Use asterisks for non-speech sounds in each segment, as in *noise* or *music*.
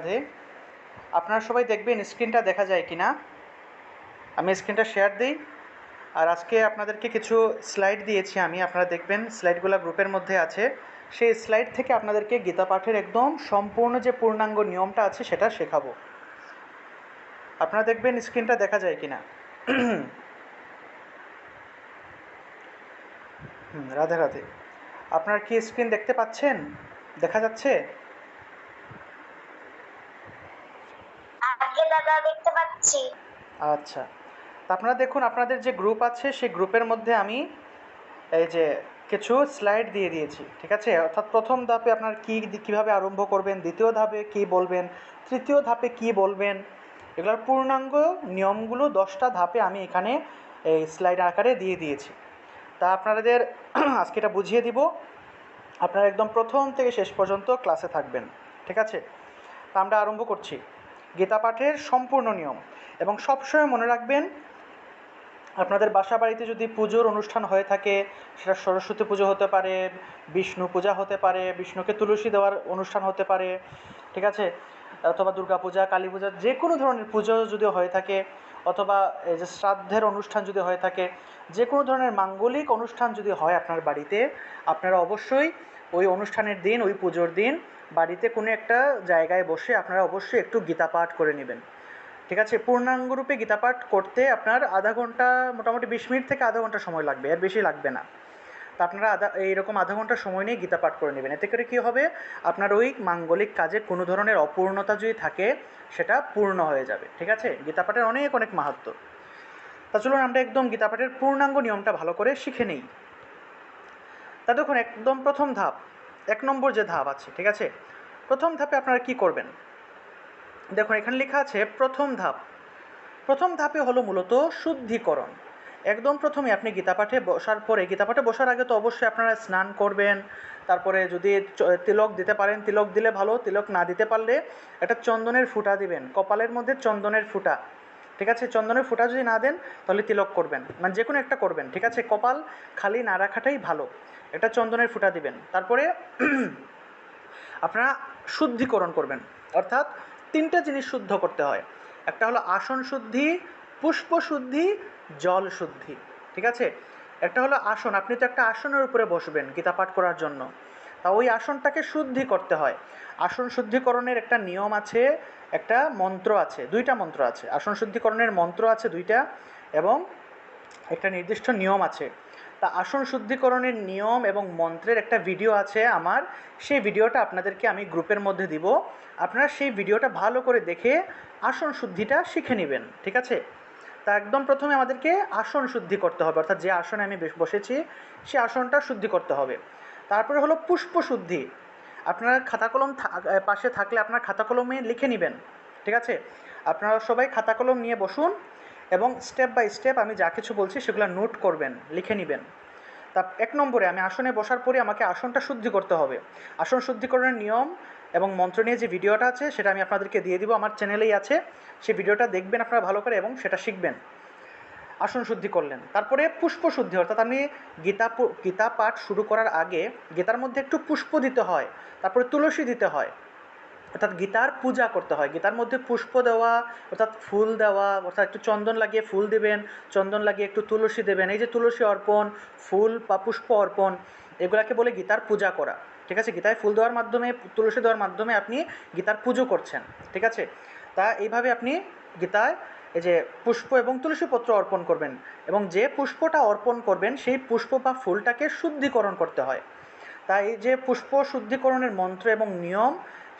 রাধে আপনারা সবাই দেখবেন স্ক্রিনটা দেখা যায় কি না আমি স্ক্রিনটা শেয়ার দিই। আর আজকে আপনাদেরকে কিছু স্লাইড দিয়েছি আমি। আপনারা দেখবেন স্লাইডগুলো গ্রুপের মধ্যে আছে। সেই স্লাইড থেকে আপনাদেরকে গীতা পাঠের একদম সম্পূর্ণ যে পূর্ণাঙ্গ নিয়মটা আছে, সেটা শেখাবো। আপনারা দেখবেন স্ক্রিনটা দেখা যায় কি না *clears throat* রাধে রাধে। আপনার কি স্ক্রিন দেখতে পাচ্ছেন? দেখা যাচ্ছে আগে দাদা দেখতে পাচ্ছি। আচ্ছা। তা আপনারা দেখুন, আপনাদের যে গ্রুপ আছে, সেই গ্রুপের মধ্যে আমি এই যে কিছু স্লাইড দিয়ে দিয়েছি, ঠিক আছে? অর্থাৎ প্রথম ধাপে আপনার কী, কীভাবে আরম্ভ করবেন, দ্বিতীয় ধাপে কী বলবেন, তৃতীয় ধাপে কী বলবেন, এগুলোর পূর্ণাঙ্গ নিয়মগুলো দশটা ধাপে আমি এখানে এই স্লাইড আকারে দিয়ে দিয়েছি। তা আপনাদের *clears throat* আজকে এটা বুঝিয়ে দিব। আপনারা একদম প্রথম থেকে শেষ পর্যন্ত ক্লাসে থাকবেন, ঠিক আছে? তা আমরা আরম্ভ করছি। গীতা পাঠের সম্পূর্ণ নিয়ম। এবং সবসময় মনে রাখবেন, আপনাদের বাসা বাড়িতে যদি পুজোর অনুষ্ঠান হয়ে থাকে, সেটা সরস্বতী পুজো হতে পারে, বিষ্ণু পূজা হতে পারে, বিষ্ণুকে তুলসী দেওয়ার অনুষ্ঠান হতে পারে, ঠিক আছে? অথবা দুর্গা পূজা, কালী পূজা, যে কোনো ধরনের পুজো যদি হয়ে থাকে, অথবা এই যে শ্রাদ্ধের অনুষ্ঠান যদি হয়ে থাকে, যে কোনো ধরনের মাঙ্গলিক অনুষ্ঠান যদি হয় আপনার বাড়িতে, আপনারা অবশ্যই ওই অনুষ্ঠানের দিন, ওই পুজোর দিন বাড়িতে কোনো একটা জায়গায় বসে আপনারা অবশ্যই একটু গীতা পাঠ করে নেবেন। ঠিক আছে? পূর্ণাঙ্গরূপে গীতা পাঠ করতে আপনার আধা ঘণ্টা, মোটামুটি বিশ মিনিট থেকে আধা ঘণ্টা সময় লাগবে, এর বেশি লাগবে না। তা আপনারা আধা, এইরকম আধা ঘণ্টা সময় নিয়ে গীতা পাঠ করে নেবেন। এতে করে কী হবে? আপনার ওই মাঙ্গলিক কাজে কোনো ধরনের অপূর্ণতা যদি থাকে, সেটা পূর্ণ হয়ে যাবে। ঠিক আছে? গীতা পাঠের অনেক অনেক মাহাত্ম। তা চলুন আমরা একদম গীতা পাঠের পূর্ণাঙ্গ নিয়মটা ভালো করে শিখে নেই। তা দেখুন, একদম প্রথম ধাপ। এক নম্বর যে ধাপ আছে, ঠিক আছে? প্রথম ধাপে আপনারা কি করবেন? দেখুন, এখানে লেখা আছে প্রথম ধাপ। প্রথম ধাপে হলো মূলত শুদ্ধিকরণ। একদম প্রথমে আপনি গীতা পাঠে বসার পরে, গীতা পাঠে বসার আগে তো অবশ্যই আপনারা স্নান করবেন, তারপরে যদি তিলক দিতে পারেন, তিলক দিলে ভালো, তিলক না দিতে পারলে একটা চন্দনের ফুটা দিবেন, কপালের মধ্যে চন্দনের ফুটা। ঠিক আছে? চন্দনের ফুটা যদি না দেন, তাহলে তিলক করবেন। মানে যে কোনো একটা করবেন, ঠিক আছে? কপাল খালি না রাখাটাই ভালো। একটা চন্দনের ফুটা দিবেন। তারপরে *clears throat* আপনারা শুদ্ধিকরণ করবেন। অর্থাৎ তিনটা জিনিস শুদ্ধ করতে হয়। একটা হলো আসন শুদ্ধি, পুষ্প শুদ্ধি, জল শুদ্ধি। ঠিক আছে? একটা হলো আসন। আপনি তো একটা আসনের উপরে বসবেন গীতা পাঠ করার জন্য। তা ওই আসনটাকে শুদ্ধি করতে হয়। আসন শুদ্ধিকরণের একটা নিয়ম আছে একটা মন্ত্র আছে, দুইটা মন্ত্র আছে। আসন শুদ্ধিকরণের মন্ত্র আছে দুইটা এবং একটা নির্দিষ্ট নিয়ম আছে। তা আসন শুদ্ধিকরণের নিয়ম এবং মন্ত্রের একটা ভিডিও আছে আমার। সেই ভিডিওটা আপনাদেরকে আমি গ্রুপের মধ্যে দিব। আপনারা সেই ভিডিওটা ভালো করে দেখে আসন শুদ্ধিটা শিখে নেবেন, ঠিক আছে? তা একদম প্রথমে আমাদেরকে আসন শুদ্ধি করতে হবে, অর্থাৎ যে আসনে আমি বসেছি, সে আসনটা শুদ্ধি করতে হবে। তারপরে হলো পুষ্প শুদ্ধি আপনারা খাতা কলম পাশে থাকলে আপনার খাতা কলমে লিখে নেবেন, ঠিক আছে? আপনারা সবাই খাতা কলম নিয়ে বসুন এবং স্টেপ বাই স্টেপ আমি যা কিছু বলছি সেগুলো নোট করবেন, লিখে নেবেন। তা এক নম্বরে আমি আসনে বসার পরে আমাকে আসনটা শুদ্ধি করতে হবে। আসন শুদ্ধিকরণের নিয়ম এবং মন্ত্র নিয়ে যে ভিডিওটা আছে সেটা আমি আপনাদেরকে দিয়ে দিব, আমার চ্যানেলেই আছে। সেই ভিডিওটা দেখবেন আপনারা ভালো করে এবং সেটা শিখবেন। আসন শুদ্ধি করলেন। তারপরে পুষ্প শুদ্ধি, অর্থাৎ আমি গীতা গীতা পাঠ শুরু করার আগে গীতার মধ্যে একটু পুষ্প দিতে হয়, তারপরে তুলসী দিতে হয়, অর্থাৎ গীতার পূজা করতে হয়। গীতার মধ্যে পুষ্প দেওয়া, অর্থাৎ ফুল দেওয়া, অর্থাৎ একটু চন্দন লাগিয়ে ফুল দেবেন, চন্দন লাগিয়ে একটু তুলসী দেবেন, এই যে তুলসী অর্পণ, ফুল বা পুষ্প অর্পণ, এগুলাকে বলে গীতার পূজা করা। ঠিক আছে? গীতায় ফুল দেওয়ার মাধ্যমে, তুলসী দেওয়ার মাধ্যমে আপনি গীতার পুজো করছেন। ঠিক আছে? তা এইভাবে আপনি গীতায় এই যে পুষ্প এবং তুলসী পত্র অর্পণ করবেন এবং যে পুষ্পটা অর্পণ করবেন, সেই পুষ্প বা ফুলটাকে শুদ্ধিকরণ করতে হয়। তাই যে পুষ্প শুদ্ধিকরণের মন্ত্র এবং নিয়ম,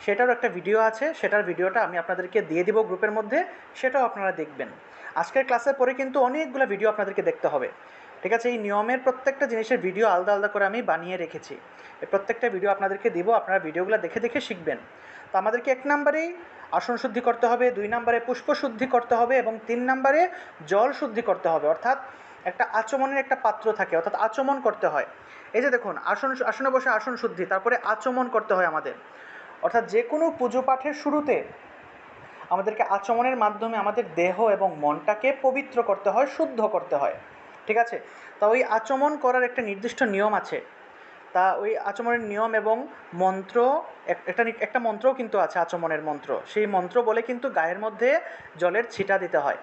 সেটারও একটা ভিডিও আছে, সেটার ভিডিওটা আমি আপনাদেরকে দিয়ে দিব গ্রুপের মধ্যে, সেটাও আপনারা দেখবেন। আজকের ক্লাসের পরে কিন্তু অনেকগুলো ভিডিও আপনাদেরকে দেখতে হবে। ঠিক আছে, এই নিয়মের প্রত্যেকটা জিনিসের ভিডিও আলাদা আলাদা করে আমি বানিয়ে রেখেছি। এই প্রত্যেকটা ভিডিও আপনাদেরকে দিব, আপনারা ভিডিওগুলো দেখে দেখে শিখবেন। তো আমাদেরকে এক নম্বরেই আসন শুদ্ধি করতে হবে, দুই নম্বরে পুষ্প শুদ্ধি করতে হবে এবং তিন নম্বরে জল শুদ্ধি করতে হবে। অর্থাৎ একটা আচমনের একটা পাত্র থাকে, অর্থাৎ আচমন করতে হয়। এই যে দেখুন, আসন আসনে বসে আসন শুদ্ধি, তারপরে আচমন করতে হয় আমাদের। অর্থাৎ যে কোনো পুজো পাঠের শুরুতে আমাদেরকে আচমনের মাধ্যমে আমাদের দেহ এবং মনটাকে পবিত্র করতে হয়, শুদ্ধ করতে হয়। ঠিক আছে? তা ওই আচমন করার একটা নির্দিষ্ট নিয়ম আছে। তা ওই আচমনের নিয়ম এবং মন্ত্র একটা একটা মন্ত্রও কিন্তু আছে আচমনের মন্ত্র। সেই মন্ত্র বলে কিন্তু গায়ের মধ্যে জলের ছিটা দিতে হয়।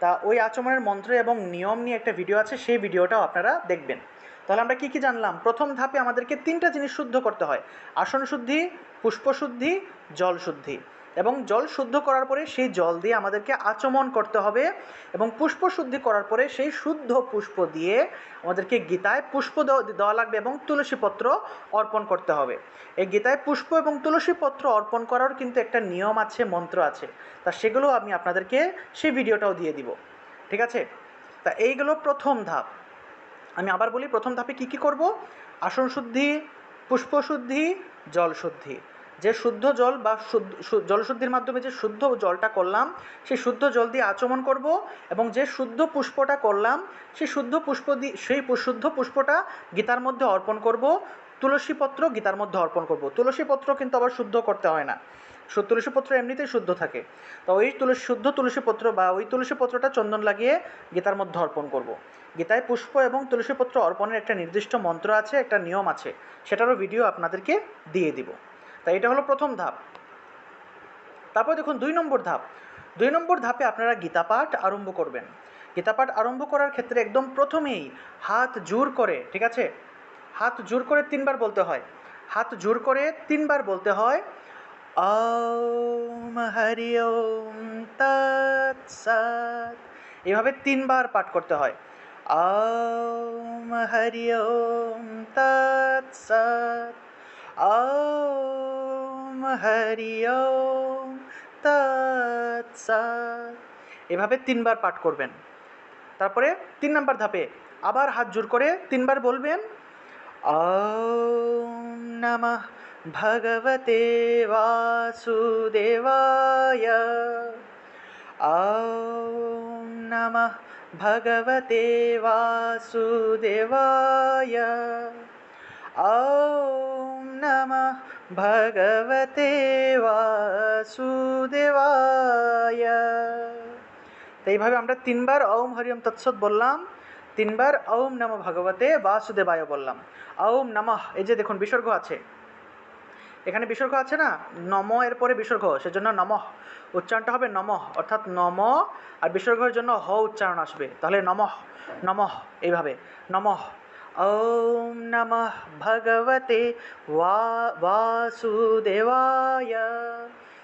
তা ওই আচমনের মন্ত্র এবং নিয়ম নিয়ে একটা ভিডিও আছে, সেই ভিডিওটাও আপনারা দেখবেন। তাহলে আমরা কী কী জানলাম? প্রথম ধাপে আমাদেরকে তিনটা জিনিস শুদ্ধ করতে হয়। আসন শুদ্ধি, পুষ্প শুদ্ধি, জল শুদ্ধি। এবং জল শুদ্ধ করার পরে সেই জল দিয়ে আমাদেরকে আচমন করতে হবে এবং পুষ্প শুদ্ধি করার পরে সেই শুদ্ধ পুষ্প দিয়ে আমাদেরকে গীতায় পুষ্প দেওয়া লাগবে এবং তুলসী পত্র অর্পণ করতে হবে। এই গীতায় পুষ্প এবং তুলসী পত্র অর্পণ করার কিন্তু একটা নিয়ম আছে, মন্ত্র আছে। তা সেগুলো আমি আপনাদেরকে সেই ভিডিওটাও দিয়ে দিব। ঠিক আছে? তা এইগুলো প্রথম ধাপ। আমি আবার বলি, প্রথম ধাপে কি কি করব? আসন শুদ্ধি, পুষ্প শুদ্ধি, জল শুদ্ধি। যে শুদ্ধ জল বা শুদ্ধ জলশুদ্ধির মাধ্যমে যে শুদ্ধ জলটা করলাম, সেই শুদ্ধ জল দিয়ে আচমন করব এবং যে শুদ্ধ পুষ্পটা করলাম, সেই শুদ্ধ পুষ্প দিয়ে সেই শুদ্ধ পুষ্পটা গীতার মধ্যে অর্পণ করব তুলসী পত্র গীতার মধ্যে অর্পণ করব। তুলসী পত্র কিন্তু আবার শুদ্ধ করতে হয় না। শু- তুলসী পত্র এমনিতেই শুদ্ধ থাকে। তো ওই তুলসী, শুদ্ধ তুলসী পত্র বা ওই তুলসী পত্রটা চন্দন লাগিয়ে গীতার মধ্যে অর্পণ করব। গীতায় পুষ্প এবং তুলসী পত্র অর্পণের একটা নির্দিষ্ট মন্ত্র আছে, একটা নিয়ম আছে। সেটারও ভিডিও আপনাদেরকে দিয়ে দিব। তাই এটা হলো প্রথম ধাপ। তারপর দেখুন দুই নম্বর ধাপ। দুই নম্বর ধাপে আপনারা গীতা পাঠ আরম্ভ করবেন। গীতা পাঠ আরম্ভ করার ক্ষেত্রে একদম প্রথমেই হাত জোর করে, ঠিক আছে? হাত জোর করে তিনবার বলতে হয়। হাত জোর করে তিনবার বলতে হয়, ওম হরি ওম তৎসৎ এভাবে তিনবার পাঠ করতে হয়। ওম হরি ওম তৎসৎ ওম, হরি ওম, তৎসৎ। এভাবে তিনবার পাঠ করবেন। তারপরে তিন নম্বর ধাপে আবার হাত জোর করে তিনবার বলবেন, ওম নমঃ ভগবতে বাসুদেবায়। ওম নমঃ ভগবতে বাসুদেবায়। ওম নমঃ ভগবতে বাসুদেবায় তো এইভাবে আমরা তিনবার ওম হরিওম তৎসৎ বললাম, তিনবার ওম নম ভগবতে বাসুদেবায় বললাম। ওম নমঃ, এই যে দেখুন বিসর্গ আছে। এখানে বিসর্গ আছে না? নম এর পরে বিসর্গ, সেজন্য নমঃ। উচ্চারণটা হবে নমঃ, অর্থাৎ নম আর বিসর্গের জন্য হ উচ্চারণ আসবে। তাহলে নমঃ নমঃ এইভাবে। নমঃ ওম নমঃ ভগবতে ওয়া বাসুদেবায়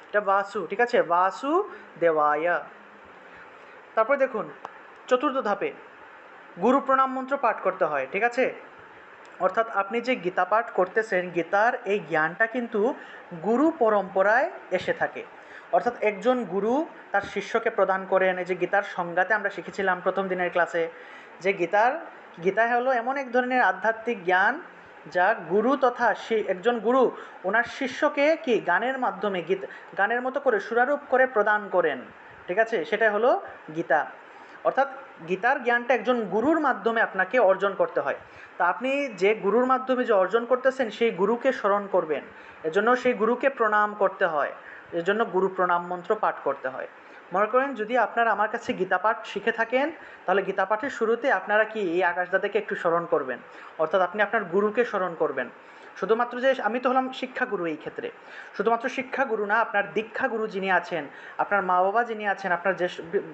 এটা বাসু ঠিক আছে? বাসু দেবায় তারপর দেখুন, চতুর্থ ধাপে গুরু প্রণাম মন্ত্র পাঠ করতে হয়, ঠিক আছে? অর্থাৎ আপনি যে গীতা পাঠ করতেছেন, গীতার এই জ্ঞানটা কিন্তু গুরু পরম্পরায় এসে থাকে। অর্থাৎ একজন গুরু তার শিষ্যকে প্রদান করেন, এই যে গীতার সংজ্ঞাতে আমরা শিখেছিলাম প্রথম দিনের ক্লাসে যে গীতার গীতা হলো এমন এক ধরনের আধ্যাত্মিক জ্ঞান যা গুরু তথা একজন গুরু, ওনার শিষ্যকে কি গানের মাধ্যমে গীত, গানের মতো করে সুরারূপ করে প্রদান করেন। ঠিক আছে? সেটা হলো গীতা। অর্থাৎ গীতার জ্ঞানটা একজন গুরুর মাধ্যমে আপনাকে অর্জন করতে হয়। তা আপনি যে গুরুর মাধ্যমে যে অর্জন করতেছেন, সেই গুরুকে স্মরণ করবেন। এজন্য সেই গুরুকে প্রণাম করতে হয়। এজন্য গুরু প্রণাম মন্ত্র পাঠ করতে হয়। মনে করেন যদি আপনারা আমার কাছে গীতা পাঠ শিখে থাকেন, তাহলে গীতা পাঠের শুরুতে আপনারা কি এই আকাশদাতাকে একটু স্মরণ করবেন? অর্থাৎ আপনি আপনার গুরুকে স্মরণ করবেন। শুধুমাত্র যে আমি তো হলাম শিক্ষাগুরু এই ক্ষেত্রে। শুধুমাত্র শিক্ষাগুরু না, আপনার দীক্ষাগুরু যিনি আছেন, আপনার মা বাবা যিনি আছেন, আপনার যে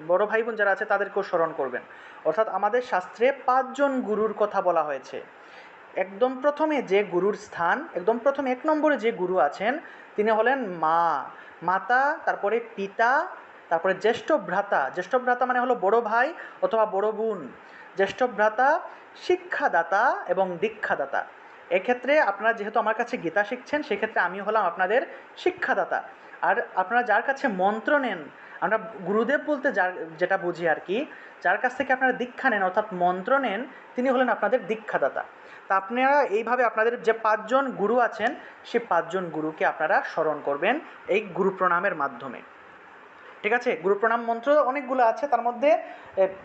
বড় ভাই বোন যারা আছে, তাদেরকেও স্মরণ করবেন। অর্থাৎ আমাদের শাস্ত্রে পাঁচজন গুরুর কথা বলা হয়েছে। একদম প্রথমে যে গুরুর স্থান, একদম প্রথমে এক নম্বরে যে গুরু আছেন, তিনি হলেন মা। মাতা, তারপরে পিতা তারপরে জ্যেষ্ঠ ভ্রাতা জ্যেষ্ঠ ভ্রাতা মানে হলো বড় ভাই অথবা বড় বোন। জ্যেষ্ঠ ভ্রাতা, শিক্ষাদাতা এবং দীক্ষাদাতা। এক্ষেত্রে আপনারা যেহেতু আমার কাছে গীতা শিখছেন, সেক্ষেত্রে আমি হলাম আপনাদের শিক্ষাদাতা। আর আপনারা যার কাছে মন্ত্র নেন, আমরা গুরুদেব বলতে যার, যেটা বুঝি আর কি, যার কাছ থেকে আপনারা দীক্ষা নেন, অর্থাৎ মন্ত্র নেন, তিনি হলেন আপনাদের দীক্ষাদাতা। তা আপনারা এইভাবে আপনাদের যে পাঁচজন গুরু আছেন, সে পাঁচজন গুরুকে আপনারা স্মরণ করবেন এই গুরু প্রণামের মাধ্যমে। ঠিক আছে? গুরু প্রণাম মন্ত্র অনেকগুলো আছে, তার মধ্যে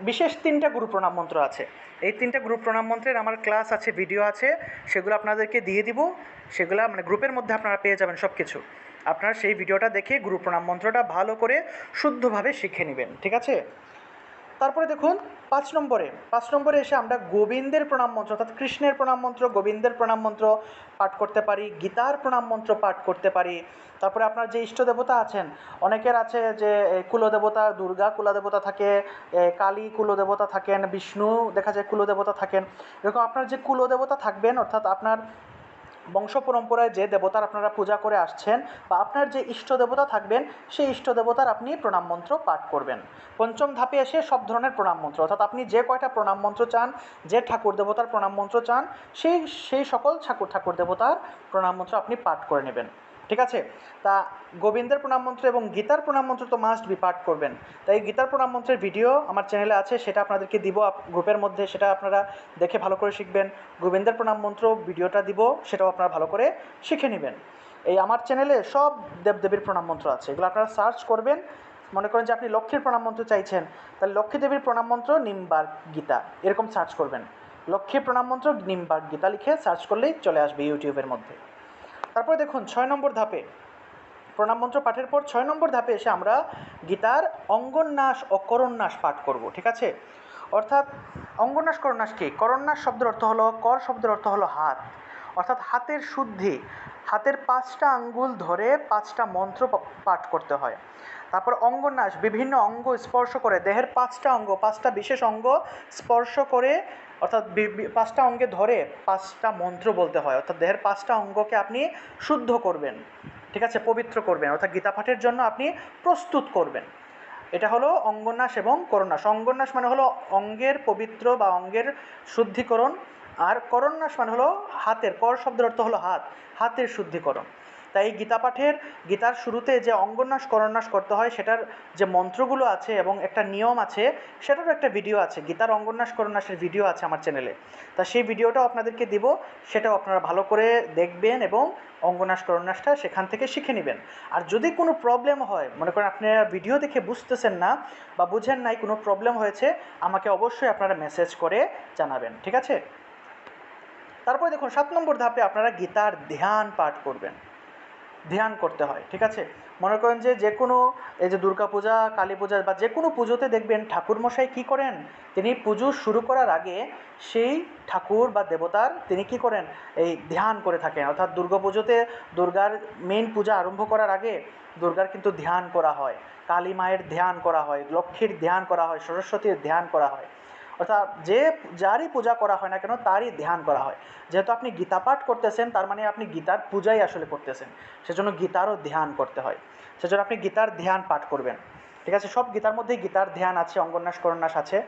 বিশেষ তিনটা গুরু প্রণাম মন্ত্র আছে। এই তিনটা গুরু প্রণাম মন্ত্রের আমার ক্লাস আছে, ভিডিও আছে, সেগুলো আপনাদেরকে দিয়ে দিব। সেগুলো মানে গ্রুপের মধ্যে আপনারা পেয়ে যাবেন সব কিছু আপনারা সেই ভিডিওটা দেখে গুরু প্রণাম মন্ত্রটা ভালো করে শুদ্ধভাবে শিখে নেবেন, ঠিক আছে? তারপরে দেখুন পাঁচ নম্বরে পাঁচ নম্বরে এসে আমরা গোবিন্দের প্রণাম মন্ত্র অর্থাৎ কৃষ্ণের প্রণাম মন্ত্র, গোবিন্দের প্রণাম মন্ত্র পাঠ করতে পারি, গীতার প্রণাম মন্ত্র পাঠ করতে পারি। তারপরে আপনার যে ইষ্ট দেবতা আছেন, অনেকের আছে যে কুলদেবতা, দুর্গা কুলদেবতা থাকে কালী কুলদেবতা থাকেন, বিষ্ণু দেখা যায় কুলদেবতা থাকেন। এরকম আপনার যে কুলদেবতা থাকবেন, অর্থাৎ আপনার বংশ পরম্পরায় যে দেবতার আপনারা পূজা করে আসছেন বা আপনার যে ইষ্ট দেবতা থাকবেন, সেই ইষ্ট দেবতার আপনি প্রণাম মন্ত্র পাঠ করবেন। পঞ্চম ধাপে এসে সব ধরনের প্রণাম মন্ত্র, অর্থাৎ আপনি যে কয়টা প্রণাম মন্ত্র চান, যে ঠাকুর দেবতার প্রণাম মন্ত্র চান, সেই সেই সকল ঠাকুর ঠাকুর দেবতার প্রণাম মন্ত্র আপনি পাঠ করে নেবেন। ঠিক আছে? তা গোবিন্দের প্রণাম মন্ত্র এবং গীতার প্রণাম মন্ত্র তো মাস্ট বি পাঠ করবেন। তাই গীতার প্রণাম মন্ত্রের ভিডিও আমার চ্যানেলে আছে, সেটা আপনাদেরকে দিব গ্রুপের মধ্যে, সেটা আপনারা দেখে ভালো করে শিখবেন। গোবিন্দের প্রণাম মন্ত্র ভিডিওটা দিব, সেটাও আপনারা ভালো করে শিখে নেবেন। এই আমার চ্যানেলে সব দেবদেবীর প্রণাম মন্ত্র আছে, এগুলো আপনারা সার্চ করবেন। মনে করেন যে আপনি লক্ষ্মীর প্রণাম মন্ত্র চাইছেন, তাহলে লক্ষ্মী দেবীর প্রণাম মন্ত্র নিমবার গীতা, এরকম সার্চ করবেন। লক্ষ্মীর প্রণাম মন্ত্র নিমবার গীতা লিখে সার্চ করলেই চলে আসবে ইউটিউবের মধ্যে। তারপরে দেখুন, ছয় নম্বর ধাপে। প্রণাম মন্ত্র পাঠের পর ছয় নম্বর ধাপে এসে আমরা গীতার অঙ্গন্যাস ও করন্যাস পাঠ করব, ঠিক আছে? অর্থাৎ অঙ্গন্যাস, করন্যাস কি? করন্যাস শব্দের অর্থ হলো, কর শব্দের অর্থ হলো হাত। অর্থাৎ হাতের শুদ্ধি, হাতের পাঁচটা আঙ্গুল ধরে পাঁচটা মন্ত্র পাঠ করতে হয়। তারপর অঙ্গন্যাস, বিভিন্ন অঙ্গ স্পর্শ করে, দেহের পাঁচটা অঙ্গ, পাঁচটা বিশেষ অঙ্গ স্পর্শ করে অর্থাৎ পাঁচটা অঙ্গে ধরে পাঁচটা মন্ত্র বলতে হয়। অর্থাৎ দেহের পাঁচটা অঙ্গকে আপনি শুদ্ধ করবেন, ঠিক আছে, পবিত্র করবেন। অর্থাৎ গীতা পাঠের জন্য আপনি প্রস্তুত করবেন। এটা হলো অঙ্গন্যাস এবং করন্যাস অঙ্গন্যাস মানে হলো অঙ্গের পবিত্র বা অঙ্গের শুদ্ধিকরণ। আর করন্যাস মানে হলো হাতের, কর শব্দের অর্থ হলো হাত। হাতের শুদ্ধিকরণ। তাই গীতা পাঠের, গীতার শুরুতে যে অঙ্গন্যাস, করন্যাস করতে হয়, সেটার যে মন্ত্রগুলো আছে এবং একটা নিয়ম আছে, সেটারও একটা ভিডিও আছে। গীতার অঙ্গন্যাস, করন্যাসের ভিডিও আছে আমার চ্যানেলে তা সেই ভিডিওটাও আপনাদেরকে দিব, সেটাও আপনারা ভালো করে দেখবেন এবং অঙ্গন্যাস, করন্যাসটা সেখান থেকে শিখে নেবেন। আর যদি কোনো প্রবলেম হয়, মনে করেন আপনারা ভিডিও দেখে বুঝতেছেন না বা বুঝেন নাই কোনো প্রবলেম হয়েছে, আমাকে অবশ্যই আপনারা মেসেজ করে জানাবেন, ঠিক আছে? তারপরে দেখুন, সাত নম্বর ধাপে আপনারা গীতার ধ্যান পাঠ করবেন। ধ্যান করতে হয়, ঠিক আছে? মনে করেন যে যে কোনো এই যে দুর্গা পূজা, কালী পূজা বা যে কোনো পুজোতে দেখবেন ঠাকুরমশাই কী করেন? তিনি পুজো শুরু করার আগে সেই ঠাকুর বা দেবতার তিনি কি করেন? এই ধ্যান করে থাকেন। অর্থাৎ দুর্গা পুজোতে দুর্গার মেইন পূজা আরম্ভ করার আগে দুর্গার কিন্তু ধ্যান করা হয়। কালী মায়ের ধ্যান করা হয়, লক্ষ্মীর ধ্যান করা হয়, সরস্বতীর ধ্যান করা হয়। অর্থাৎ যে যারই পূজা করা হয় না কেন, তারই ধ্যান করা হয়। যেহেতু আপনি গীতা পাঠ করতেছেন, তার মানে আপনি গীতার পূজাই আসলে করতেছেন। সেজন্য গীতারও ধ্যান করতে হয়। সেজন্য আপনি গীতার ধ্যান পাঠ করবেন। ঠিক আছে? সব গীতার মধ্যেই গীতার ধ্যান আছে, অঙ্গন্যাস, করন্যাস আছে।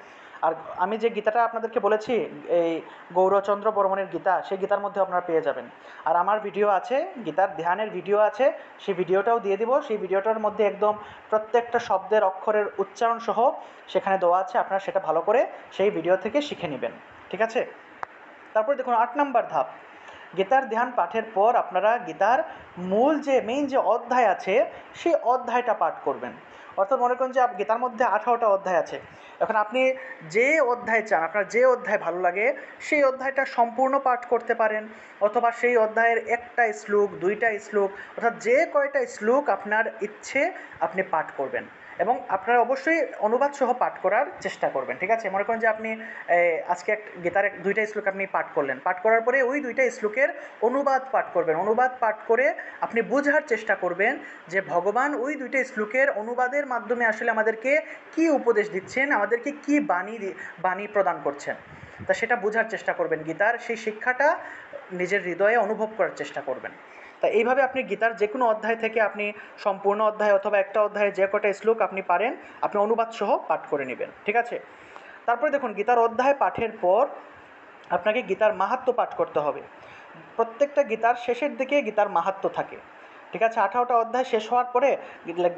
আর আমি যে গীতাটা আপনাদেরকে বলেছি, এই গৌরচন্দ্র বর্মনের গীতা, সেই গীতার মধ্যে আপনারা পেয়ে যাবেন। আর আমার ভিডিও আছে, গীতার ধ্যানের ভিডিও আছে, সেই ভিডিওটাও দিয়ে দিব। সেই ভিডিওটার মধ্যে একদম প্রত্যেকটা শব্দের অক্ষরের উচ্চারণ সহ সেখানে দেওয়া আছে, আপনারা সেটা ভালো করে সেই ভিডিও থেকে শিখে নেবেন। ঠিক আছে? তারপরে দেখুন, আট নাম্বার ধাপ। গীতার ধ্যান পাঠের পর আপনারা গীতার মূল যে মেইন যে অধ্যায় আছে, সেই অধ্যায়টা পাঠ করবেন। অর্থাৎ মনে করেন যে গীতার মধ্যে আঠারোটা অধ্যায় আছে। এখন আপনি যে অধ্যায় চান, আপনার যে অধ্যায় ভালো লাগে, সেই অধ্যায়টা সম্পূর্ণ পাঠ করতে পারেন, অথবা সেই অধ্যায়ের একটা শ্লোক, দুইটা শ্লোক, অর্থাৎ যে কয়টা শ্লোক আপনার ইচ্ছে আপনি পাঠ করবেন। এবং আপনারা অবশ্যই অনুবাদ সহ পাঠ করার চেষ্টা করবেন, ঠিক আছে? মনে করেন যে আপনি আজকে এক, গীতার এক- দুইটা শ্লোক আপনি পাঠ করলেন। পাঠ করার পরে ওই দুইটা শ্লোকের অনুবাদ পাঠ করবেন। অনুবাদ পাঠ করে আপনি বোঝার চেষ্টা করবেন যে ভগবান ওই দুইটা শ্লোকের অনুবাদের মাধ্যমে আসলে আমাদেরকে কি উপদেশ দিচ্ছেন, আমাদেরকে কি বাণী বাণী প্রদান করছেন। তা সেটা বোঝার চেষ্টা করবেন গীতার। সেই শিক্ষাটা নিজের হৃদয়ে অনুভব করার চেষ্টা করবেন। তা এইভাবে আপনি গীতার যে কোনো অধ্যায় থেকে আপনি সম্পূর্ণ অধ্যায় অথবা একটা অধ্যায়ে যে কটা শ্লোক আপনি পারেন, আপনি অনুবাদ সহ পাঠ করে নেবেন, ঠিক আছে? তারপরে দেখুন, গীতার অধ্যায় পাঠের পর আপনাকে গীতার মাহাত্ম পাঠ করতে হবে। প্রত্যেকটা গীতার শেষের দিকে গীতার মাহাত্ম থাকে। ঠিক আছে, আঠারোটা অধ্যায় শেষ হওয়ার পরে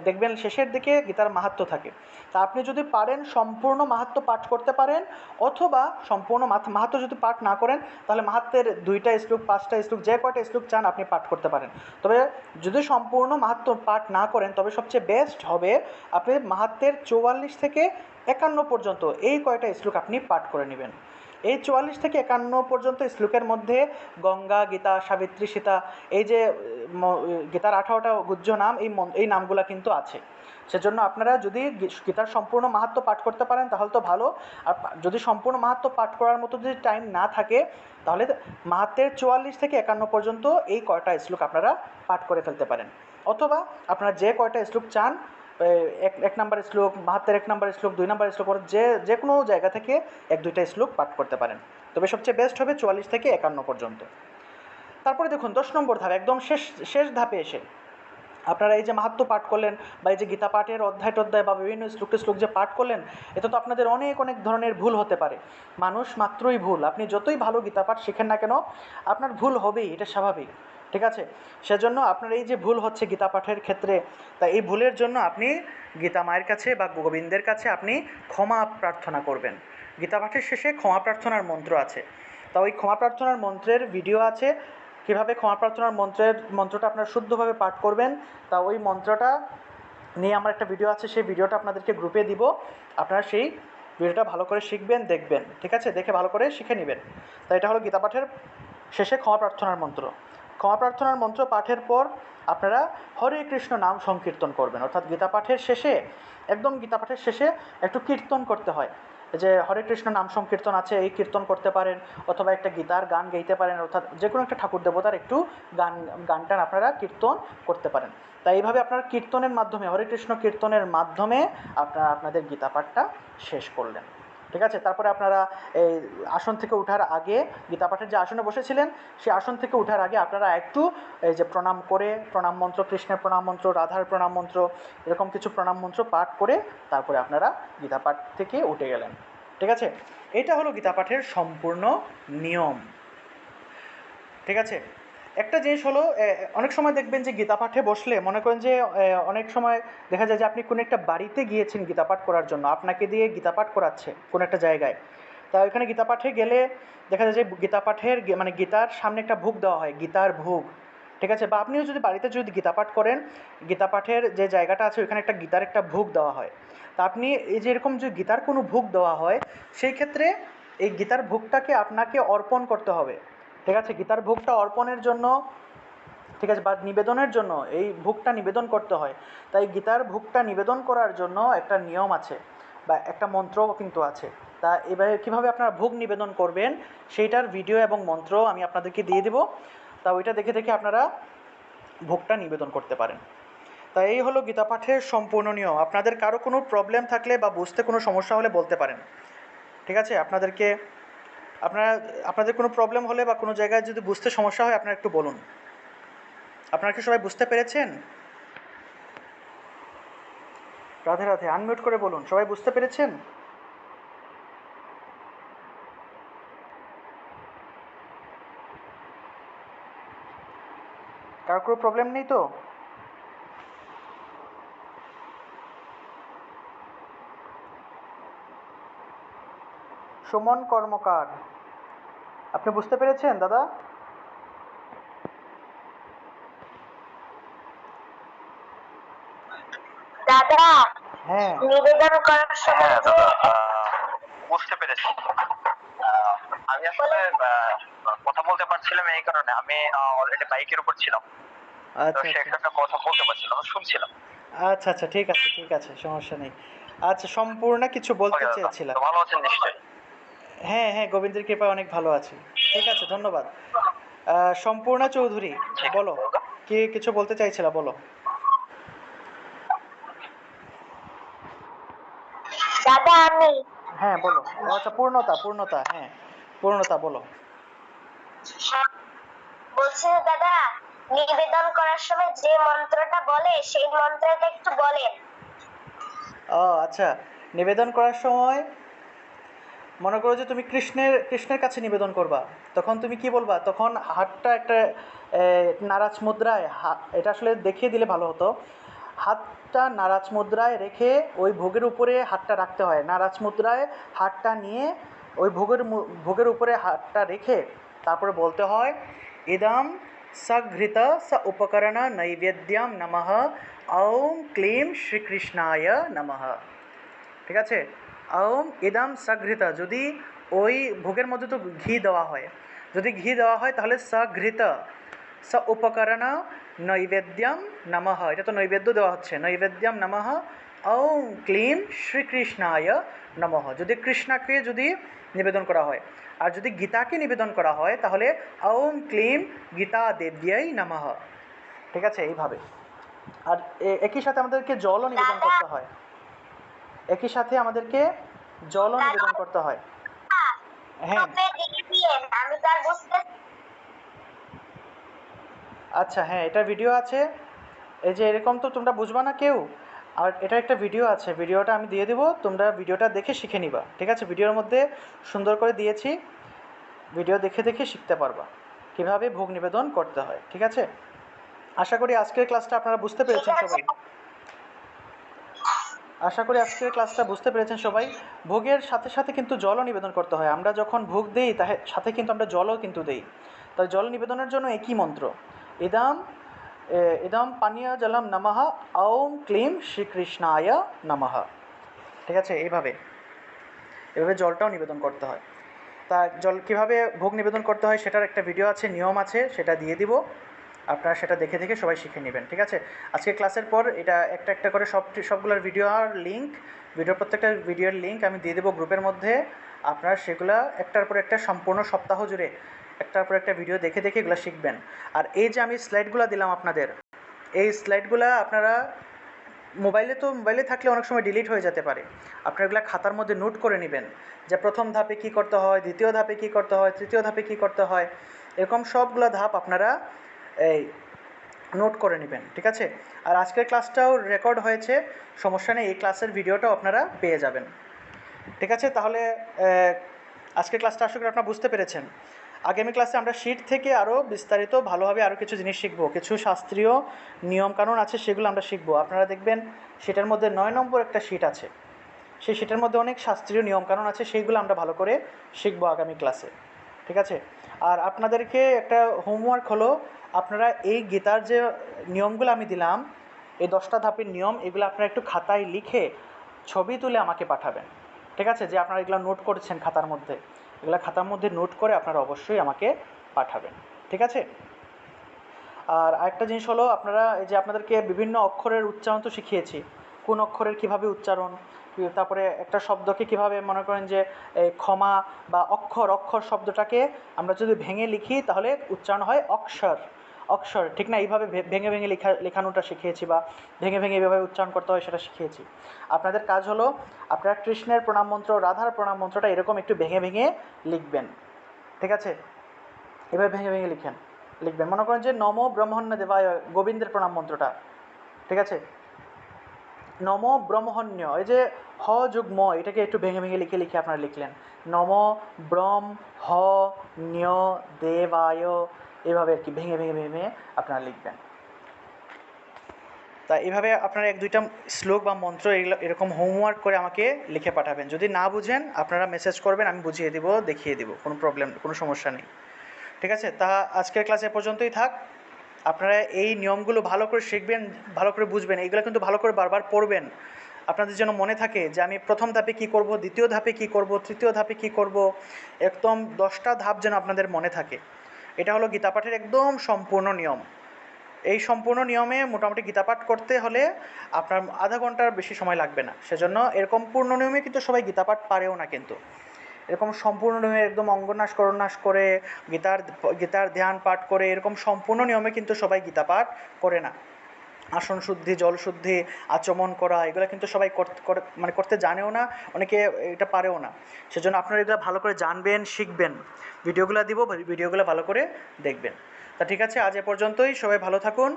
দেখবেন শেষের দিকে গীতার মাহাত্ম্য থাকে। তা আপনি যদি পারেন সম্পূর্ণ মাহাত্ম্য পাঠ করতে পারেন, অথবা সম্পূর্ণ মাহাত্ম্য যদি পাঠ না করেন, তাহলে মাহাত্মের দুইটা শ্লোক, পাঁচটা শ্লোক, যে কয়টা শ্লোক চান আপনি পাঠ করতে পারেন। তবে যদি সম্পূর্ণ মাহাত্ম পাঠ না করেন, তবে সবচেয়ে বেস্ট হবে আপনি মাহাত্মের চৌয়াল্লিশ থেকে একান্ন পর্যন্ত এই কয়টা শ্লোক আপনি পাঠ করে নেবেন। এই চুয়াল্লিশ থেকে একান্ন পর্যন্ত শ্লোকের মধ্যে গঙ্গা, গীতা, সাবিত্রী, সীতা, এই যে গীতার আঠারোটা গুজ্জ নাম, এই এই নামগুলা কিন্তু আছে। সেজন্য আপনারা যদি গীতার সম্পূর্ণ মাহাত্ম পাঠ করতে পারেন, তাহলে তো ভালো। আর যদি সম্পূর্ণ মাহাত্ম পাঠ করার মতো যদি টাইম না থাকে, তাহলে মাহাত্মের চুয়াল্লিশ থেকে একান্ন পর্যন্ত এই কয়টা শ্লোক আপনারা পাঠ করে ফেলতে পারেন। অথবা আপনারা যে কয়টা শ্লোক চান এক এক নম্বর শ্লোক মাহাত্মের এক নম্বর শ্লোক, দুই নম্বর শ্লোক, যে যে কোনো জায়গা থেকে এক দুইটা শ্লোক পাঠ করতে পারেন। তবে সবচেয়ে বেস্ট হবে চুয়াল্লিশ থেকে একান্ন পর্যন্ত। তারপরে দেখুন, দশ নম্বর ধাপ, একদম শেষ শেষ ধাপে এসে আপনারা এই যে মাহাত্ম পাঠ করলেন বা এই যে গীতা পাঠের অধ্যায় টধ্যায় বা বিভিন্ন শ্লোক শ্লোক যে পাঠ করলেন এতে তো আপনাদের অনেক অনেক ধরনের ভুল হতে পারে। মানুষ মাত্রই ভুল। আপনি যতই ভালো গীতা পাঠ শেখেন না কেন, আপনার ভুল হবেই, এটা স্বাভাবিক। ঠিক আছে? সেজন্য আপনার এই যে ভুল হচ্ছে গীতা পাঠের ক্ষেত্রে, তা এই ভুলের জন্য আপনি গীতা মায়ের কাছে বা গোবিন্দের কাছে আপনি ক্ষমা প্রার্থনা করবেন। গীতা পাঠের শেষে ক্ষমা প্রার্থনার মন্ত্র আছে। তা ওই ক্ষমা প্রার্থনার মন্ত্রের ভিডিও আছে। কীভাবে ক্ষমা প্রার্থনার মন্ত্রের, মন্ত্রটা আপনারা শুদ্ধভাবে পাঠ করবেন, তা ওই মন্ত্রটা নিয়ে আমার একটা ভিডিও আছে, সেই ভিডিওটা আপনাদেরকে গ্রুপে দিব। আপনারা সেই ভিডিওটা ভালো করে শিখবেন, দেখবেন। ঠিক আছে? দেখে ভালো করে শিখে নেবেন। তা এটা হলো গীতা পাঠের শেষে ক্ষমা প্রার্থনার মন্ত্র। ক্ষমা প্রার্থনার মন্ত্র পাঠের পর আপনারা হরে কৃষ্ণ নাম সংকীর্তন করবেন। অর্থাৎ গীতা পাঠের শেষে, একদম গীতা পাঠের শেষে একটু কীর্তন করতে হয়। যে হরে কৃষ্ণ নাম সংকীর্তন আছে, এই কীর্তন করতে পারেন, অথবা একটা গীতার গান গাইতে পারেন, অর্থাৎ যে কোনো একটা ঠাকুর দেবতার একটু গান, গানটান আপনারা কীর্তন করতে পারেন। তাই এইভাবে আপনারা কীর্তনের মাধ্যমে, হরে কৃষ্ণ কীর্তনের মাধ্যমে আপনারা আপনাদের গীতা পাঠটা শেষ করলেন। ঠিক আছে? তারপরে আপনারা এই আসন থেকে ওঠার আগে গীতা পাঠের যে আসনে বসেছিলেন সেই আসন থেকে ওঠার আগে আপনারা একটু এই যে প্রণাম করে, প্রণাম মন্ত্র, কৃষ্ণের প্রণাম মন্ত্র, রাধার প্রণাম মন্ত্র, এরকম কিছু প্রণাম মন্ত্র পাঠ করে তারপরে আপনারা গীতা পাঠ থেকে উঠে গেলেন। ঠিক আছে? এটা হলো গীতা পাঠের সম্পূর্ণ নিয়ম। ঠিক আছে? একটা জিনিস হলো অনেক সময় দেখবেন যে গীতা পাঠে বসলে মনে করেন যে অনেক সময় দেখা যায় যে আপনি কোনো একটা বাড়িতে গিয়েছেন গীতা পাঠ করার জন্য, আপনাকে দিয়ে গীতা পাঠ করাচ্ছে কোনো একটা জায়গায়। তা ওইখানে গীতা পাঠে গেলে দেখা যায় যে গীতা পাঠের মানে গীতার সামনে একটা ভোগ দেওয়া হয়, গীতার ভোগ। ঠিক আছে? বা আপনিও যদি বাড়িতে যদি গীতা পাঠ করেন, গীতা পাঠের যে জায়গাটা আছে ওইখানে একটা গীতার একটা ভোগ দেওয়া হয়। তা আপনি এই যে এরকম যে গীতার কোনো ভোগ দেওয়া হয়, সেই ক্ষেত্রে এই গীতার ভোগটাকে আপনাকে অর্পণ করতে হবে। ঠিক আছে, গীতার ভোগটা অর্পণের জন্য, ঠিক আছে, বা নিবেদনের জন্য, এই ভোগটা নিবেদন করতে হয়। তাই গীতার ভোগটা নিবেদন করার জন্য একটা নিয়ম আছে, বা একটা মন্ত্রও কিন্তু আছে। তা এবারে কীভাবে আপনারা ভোগ নিবেদন করবেন, সেইটার ভিডিও এবং মন্ত্র আমি আপনাদেরকে দিয়ে দেবো। তা ওইটা দেখে দেখে আপনারা ভোগটা নিবেদন করতে পারেন। তা এই হলো গীতা পাঠের সম্পূর্ণ নিয়ম। আপনাদের কারও কোনো প্রবলেম থাকলে বা বুঝতে কোনো সমস্যা হলে বলতে পারেন। ঠিক আছে, আপনাদেরকে আপনারা, আপনাদের কোনো প্রবলেম হলে বা কোনো জায়গায় যদি বুঝতে সমস্যা হয়, আপনারা একটু বলুন। আপনারা কি সবাই বুঝতে পেরেছেন? রাধে রাধে আনমিউট করে বলুন। সবাই বুঝতে পেরেছেন? কারও কোনো প্রবলেম নেই তো? সুমন কর্মকার। আপনি বুঝতে পেরেছেন দাদা? দাদা হ্যাঁ। নিবেদন করার সময় হ্যাঁ বুঝতে পেরেছি। আমি আসলে আহ, কথা বলতে পারছিলাম এই কারণে। আমি অলরেডি বাইকের উপর ছিলাম। তো আচ্ছা আচ্ছা। একটা কথা বলতে পারছিলাম শুনছিলাম। আচ্ছা আচ্ছা ঠিক আছে ঠিক আছে সমস্যা নেই। আচ্ছা সম্পূর্ণ কিছু বলতে চেয়েছিলাম। ভালো আছেন নিশ্চয়ই। হ্যাঁ হ্যাঁ গোবিন্দের কৃপায় অনেক ভালো আছি। ঠিক আছে ধন্যবাদ। সম্পূর্ণা চৌধুরী বলো কি কিছু বলতে চাইছিলা বলো। দাদা আমি। হ্যাঁ বলো। আচ্ছা পূর্ণতা পূর্ণতা হ্যাঁ পূর্ণতা বলো। বলছি দাদা নিবেদন করার সময় যে মন্ত্রটা বলে সেই মন্ত্রটা একটু বলেন। ও আচ্ছা নিবেদন করার সময় মনে করো যে তুমি কৃষ্ণের কৃষ্ণের কাছে নিবেদন করবা, তখন তুমি কি বলবা? তখন হাতটা একটা নারাজ মুদ্রায় হা- এটা আসলে দেখিয়ে দিলে ভালো হতো। হাতটা নারাজ মুদ্রায় রেখে ওই ভোগের উপরে হাতটা রাখতে হয়। নারাজ মুদ্রায় হাতটা নিয়ে ওই ভোগের ভোগের উপরে হাতটা রেখে তারপরে বলতে হয়, ইদম সঘৃত স উপকরণ নৈবেদ্যম নমঃ। ঔম ক্লিম শ্রীকৃষ্ণায় নমঃ। ঠিক আছে? ওম ইদম সঘৃত যদি ওই ভোগের মধ্যে তো ঘি দেওয়া হয়। যদি ঘি দেওয়া হয় তাহলে স ঘৃত স উপকরণ নৈবেদ্যম নমঃ। এটা তো নৈবেদ্য দেওয়া হচ্ছে। নৈবেদ্যম নমঃ। ঔম ক্লিম শ্রীকৃষ্ণায় নমঃ। যদি কৃষ্ণাকে যদি নিবেদন করা হয়। আর যদি গীতাকে নিবেদন করা হয় তাহলে ঔম ক্লিম গীতা দেব্যাই নমঃ। ঠিক আছে এইভাবে। আর একই সাথে আমাদেরকে জলও নিবেদন করতে হয়। একই সাথে আমাদেরকে দাদা। নিবেদন করতে হয়। হ্যাঁ। আচ্ছা হ্যাঁ এটা ভিডিও আছে। এই যে এরকম তো তোমরা বুঝবা না কেউ। আর এটা একটা ভিডিও আছে। ভিডিওটা আমি দিয়ে দেবো তোমরা ভিডিওটা দেখে শিখে নিবা। ঠিক আছে? ভিডিওর মধ্যে সুন্দর করে দিয়েছি। ভিডিও দেখে দেখে শিখতে পারবা। কীভাবে ভোগ নিবেদন করতে হয়। ঠিক আছে? আশা করি আজকের ক্লাসটা আপনারা বুঝতে পেরেছেন সবাই। আশা করি আজকের ক্লাসটা বুঝতে পেরেছেন সবাই। ভোগের সাথে সাথে কিন্তু জলও নিবেদন করতে হয়। আমরা যখন ভোগ দিই তাহে সাথে কিন্তু আমরা জলও কিন্তু দিই। তাই জল নিবেদনের জন্য একই মন্ত্র। ইদাম এ, ইদাম পানীয় জলম নমঃ ঔম ক্লিম শ্রীকৃষ্ণায় নমঃ ঠিক আছে এইভাবে। এভাবে জলটাও নিবেদন করতে হয়। তা জল কীভাবে ভোগ নিবেদন করতে হয় সেটার একটা ভিডিও আছে নিয়ম আছে সেটা দিয়ে দিব। আপনারা সেটা দেখে দেখে সবাই শিখে নেবেন, ঠিক আছে? আজকে ক্লাসের পর এটা একটা একটা করে সব, সবগুলোর ভিডিও আর লিঙ্ক ভিডিও প্রত্যেকটা ভিডিওর লিঙ্ক আমি দিয়ে দেবো গ্রুপের মধ্যে। আপনারা সেগুলা একটার পর একটা সম্পূর্ণ সপ্তাহ জুড়ে একটার পর একটা ভিডিও দেখে দেখে এগুলো শিখবেন। আর এই যে আমি স্লাইডগুলো দিলাম আপনাদের, এই স্লাইডগুলো আপনারা মোবাইলে তো, মোবাইলে থাকলে অনেক সময় ডিলিট হয়ে যেতে পারে। আপনারা এগুলো খাতার মধ্যে নোট করে নেবেন যে প্রথম ধাপে কি করতে হয়, দ্বিতীয় ধাপে কি করতে হয়, তৃতীয় ধাপে কি করতে হয়, এরকম সবগুলো ধাপ আপনারা এই নোট করে নেবেন, ঠিক আছে? আর আজকের ক্লাসটাও রেকর্ড হয়েছে, সমস্যা নেই, এই ক্লাসের ভিডিওটাও আপনারা পেয়ে যাবেন। ঠিক আছে? তাহলে আজকের ক্লাসটা করি আপনারা বুঝতে পেরেছেন। আগামী ক্লাসে আমরা শীট থেকে আরও বিস্তারিত, ভালোভাবে আরও কিছু জিনিস শিখব। কিছু শাস্ত্রীয় নিয়মকানুন আছে, সেগুলো আমরা শিখব। আপনারা দেখবেন, সেটার মধ্যে নয় নম্বর একটা শীট আছে। সেই শীটের মধ্যে অনেক শাস্ত্রীয় নিয়মকানুন আছে, সেইগুলো আমরা ভালো করে শিখব আগামী ক্লাসে ঠিক আছে? আর আপনাদেরকে একটা হোমওয়ার্ক হলো আপনারা এই গীতার যে নিয়মগুলো আমি দিলাম, এই দশটা ধাপের নিয়ম, এগুলো আপনারা একটু খাতায় লিখে ছবি তুলে আমাকে পাঠাবেন। ঠিক আছে? যে আপনারা এগুলো নোট করেছেন খাতার মধ্যে। এগুলো খাতার মধ্যে নোট করে আপনারা অবশ্যই আমাকে পাঠাবেন। ঠিক আছে? আর আরেকটা জিনিস হলো, আপনারা এই যে আপনাদেরকে বিভিন্ন অক্ষরের উচ্চারণ তো শিখিয়েছি। কোন অক্ষরের কীভাবে উচ্চারণ, তারপরে একটা শব্দকে কীভাবে মনে করেন যে ক্ষমা বা অক্ষর অক্ষর শব্দটাকে আমরা যদি ভেঙে লিখি, তাহলে উচ্চারণ হয় অক্ষর। অক্ষর, ঠিক না? এইভাবে ভেঙে ভেঙে লেখা, লেখানোটা শিখিয়েছি বা ভেঙে ভেঙে এভাবে উচ্চারণ করতে হয় সেটা শিখিয়েছি। আপনাদের কাজ হলো, আপনারা কৃষ্ণের প্রণাম মন্ত্র, রাধার প্রণাম মন্ত্রটা এরকম একটু ভেঙে ভেঙে লিখবেন। ঠিক আছে? এভাবে ভেঙে ভেঙে লিখেন, লিখবেন। মনে করেন যে, নম ব্রহ্মণ্য দেবায় গোবিন্দের প্রণাম মন্ত্রটা। ঠিক আছে? নম ব্রহ্মণ্য, এই যে হ যুগ ম, এটাকে একটু ভেঙে ভেঙে লিখে লিখে আপনারা লিখলেন। নম ব্রহ্ম হ ন্য দেবায় এভাবে আর কি ভেঙে ভেঙে ভেঙে ভেঙে আপনারা লিখবেন। তা এভাবে আপনারা এক দুইটা শ্লোক বা মন্ত্র এগুলো এরকম হোমওয়ার্ক করে আমাকে লিখে পাঠাবেন। যদি না বুঝেন, আপনারা মেসেজ করবেন, আমি বুঝিয়ে দিব, দেখিয়ে দিব, কোনো প্রবলেম কোনো সমস্যা নেই। ঠিক আছে? তা আজকের ক্লাসে পর্যন্তই থাক। আপনারা এই নিয়মগুলো ভালো করে শিখবেন, ভালো করে বুঝবেন, এইগুলো কিন্তু ভালো করে বারবার পড়বেন। আপনাদের যেন মনে থাকে যে আমি প্রথম ধাপে কি করব, দ্বিতীয় ধাপে কি করব, তৃতীয় ধাপে কি করব, একদম দশটা ধাপ যেন আপনাদের মনে থাকে। এটা হলো গীতাপাঠের একদম সম্পূর্ণ নিয়ম। এই সম্পূর্ণ নিয়মে মোটামুটি গীতাপাঠ করতে হলে আপনার আধা ঘণ্টার বেশি সময় লাগবে না। সেজন্য এরকম পূর্ণ নিয়মে কিন্তু সবাই গীতাপাঠ পারেও না কিন্তু। এরকম সম্পূর্ণ নিয়মে একদম অঙ্গনাশ করন্যাস করে, গীতার গীতার ধ্যান পাঠ করে এরকম সম্পূর্ণ নিয়মে কিন্তু সবাই গীতা পাঠ করে না। আসন শুদ্ধি, জল শুদ্ধি, আচমন করা, এগুলো কিন্তু সবাই করতে মানে করতে জানেও না, অনেকে এটা পারেও না। সেজন্য আপনারা এগুলো ভালো করে জানবেন, শিখবেন। ভিডিওগুলো দিব, ভিডিওগুলো ভালো করে দেখবেন। তা ঠিক আছে, আজ এ পর্যন্তই, সবাই ভালো থাকুন।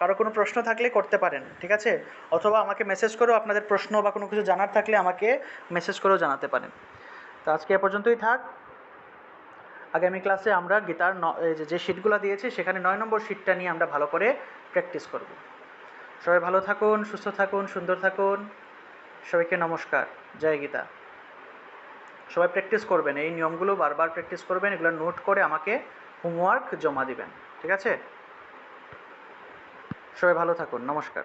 কারও কোনো প্রশ্ন থাকলে করতে পারেন, ঠিক আছে? অথবা আমাকে মেসেজ করেও আপনাদের প্রশ্ন বা কোনো কিছু জানার থাকলে আমাকে মেসেজ করেও জানাতে পারেন। তো আজকে এ পর্যন্তই থাক। আগামী ক্লাসে আমরা গীতার যে শিটগুলো দিয়েছি, সেখানে নয় নম্বর শিটটা নিয়ে আমরা ভালো করে প্র্যাকটিস করব। সবাই ভালো থাকুন, সুস্থ থাকুন, সুন্দর থাকুন। সবাইকে নমস্কার। জয় গীতা। সবাই প্র্যাকটিস করবেন। এই নিয়মগুলো বারবার প্র্যাকটিস করবেন, এগুলো নোট করে আমাকে হোমওয়ার্ক জমা দিবেন। ঠিক আছে? সবাই ভালো থাকুন। নমস্কার।